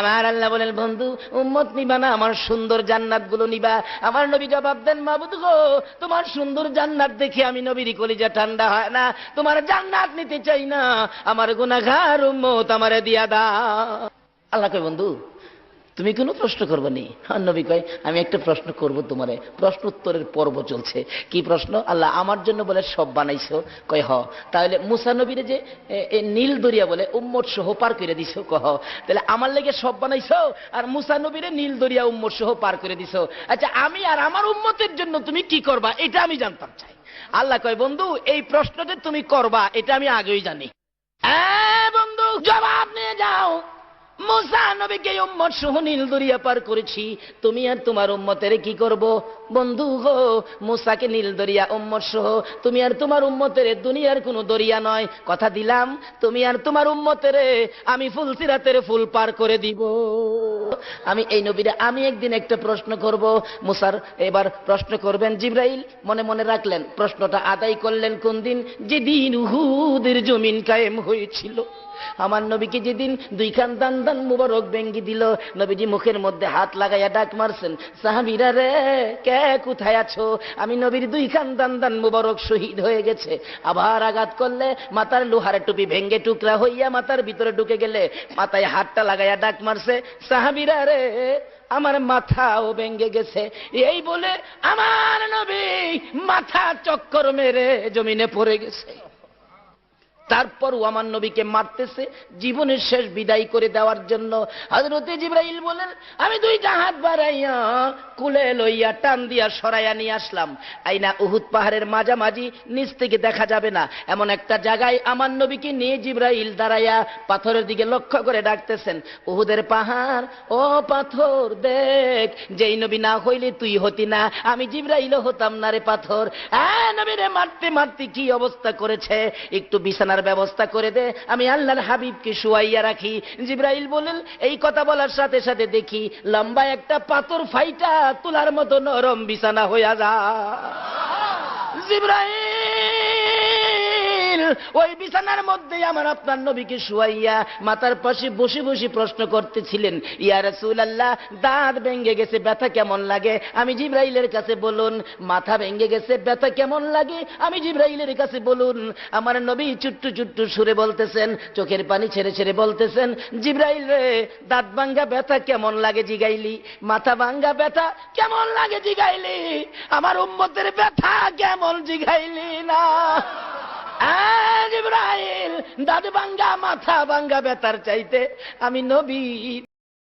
আমার আল্লাহ বলেন, বন্ধু, উম্মত নিবা না, আমার সুন্দর জান্নাতগুলো নিবা। আমার নবী জবাব দেন, মাবুদ গো, তোমার সুন্দর জান্নাত দেখে আমি নবীর কলিজা ঠান্ডা হয় না, তোমার জান্নাত নিতে চাই না, আমার গুনাঘার উম্মত আমারে দিয়া দা আল্লাহ কে বন্ধু তুমি কোনো প্রশ্ন করবে নি? নবী কয়, আমি একটা প্রশ্ন করব তোমারে। প্রশ্ন উত্তরের পর্ব চলছে। কি প্রশ্ন? আল্লাহ আমার জন্য বলে, সব বানাইছো? কয়, হ। তাহলে মুসা নবীরে যে নীল দরিয়া বলে, উম্মত সহ পার করে দিছো কহ তাহলে আমার লেগে সব বানাইছো? আর মুসা নবীরে নীল দরিয়া উম্মত সহ পার করে দিছো। আচ্ছা আমি আর আমার উম্মতের জন্য তুমি কি করবা? এটা আমি জানতাম চাই। আল্লাহ কয়, বন্ধু, এই প্রশ্নটা তুমি করবা, এটা আমি আগেই জানি। হ্যাঁ বন্ধু, জবাব নিয়ে যাও। মুসা নবীকে উম্মত সহ নীল দরিয়া পার করেছি। তুমি আর তোমার উম্মতের কি করব? বন্ধু গো মুসাকে নীল দরিয়া উম্মত সহ, তুমি আর তোমার উম্মতের দুনিয়ার কোনো দরিয়া নয়। কথা দিলাম, তুমি আর তোমার উম্মতের, আমি ফুল সিরাতের ফুল পার করে দিব। আমি এই নবীরে, আমি একদিন একটা প্রশ্ন করব। মুসার এবার প্রশ্ন করবেন, জিব্রাইল, মনে মনে রাখলেন, প্রশ্নটা আদায় করলেন কোন দিন? যেদিন উহুদের জমিন কায়েম হয়েছিল। আমার নবীকে যেদিন দুই খান দান দান মুবারক বেঙ্গি দিল। নবীজি মুখের মধ্যে হাত লাগাইয়া ডাক মারছেন, সাহাবিরা রে, কে কোথায় আছো? আমি নবীর দুই খান দান মুবারক শহীদ হয়ে গেছে। আবার আঘাত করলে মাথার লোহার টুপি ভেঙ্গে টুকরা হইয়া মাথার ভিতরে ঢুকে গেলে মাথায় হাতটা লাগাইয়া ডাক মারছে, সাহাবিরা রে, আমার মাথাও ভেঙ্গে গেছে। এই বলে আমার নবী মাথা চক্কর মেরে জমিনে পড়ে গেছে। তারপরও আমার নবীকে মারতেছে জীবনের শেষ বিদায় করে দেওয়ার জন্য। হজরতে জিব্রাইল বলেন, আমি দুইটা হাত বাড়াইয়া কুলে লইয়া টান দিয়া সরাইয়া নিয়ে আসলাম। আইনা উহুদ পাহাড়ের মাঝামাঝি নিচ থেকে দেখা যাবে না। এমন একটা জায়গায় আমার নবীকে নিয়ে জিব্রাইল দাঁড়াইয়া পাথরের দিকে লক্ষ্য করে ডাকতেছেন, উহুদের পাহাড়, ও পাথর, দেখ, যেই নবী না হইলে তুই হতি না। আমি জিব্রাইলও হতাম না রে পাথর। হ্যাঁ নবীরে, মারতে মারতে কি অবস্থা করেছে? একটু বিছানার ব্যবস্থা করে দে, আমি আল্লাহর হাবিবকে শুয়াইয়া রাখি। জিব্রাইল বলেন এই কথা বলার সাথে সাথে দেখি লম্বা একটা পাথর ফাইটা তোলার মতো নরম বিছানা হইয়া যা জিব্রাইল! ওই বিছানার মধ্যে আমার আপনার নবীকে শুয়াইয়া মাথার পাশে বসে বসে প্রশ্ন করতেছিলেন, ইয়া রাসূলুল্লাহ, দাঁত ভেঙে গেছে, ব্যথা কেমন লাগে? আমি জিব্রাইলের কাছে বলুন, মাথা ভেঙে গেছে, ব্যথা কেমন লাগে? আমি জিব্রাইলের কাছে বলুন, আমার নবী চুট্টু চুট্টু সুরে বলতেছেন, চোখের পানি ছেড়ে ছেড়ে বলতেছেন, জিব্রাইল রে, দাঁত ভাঙ্গা ব্যথা কেমন লাগে জিগাইলি? মাথা ভাঙ্গা ব্যথা কেমন লাগে জিগাইলি? আমার উম্মতের ব্যথা কেমন জিগাইলি না? জিব্রাইল দাঁত ভাঙ্গা মাথা ভাঙ্গা বেতার চাইতে। আমি নবী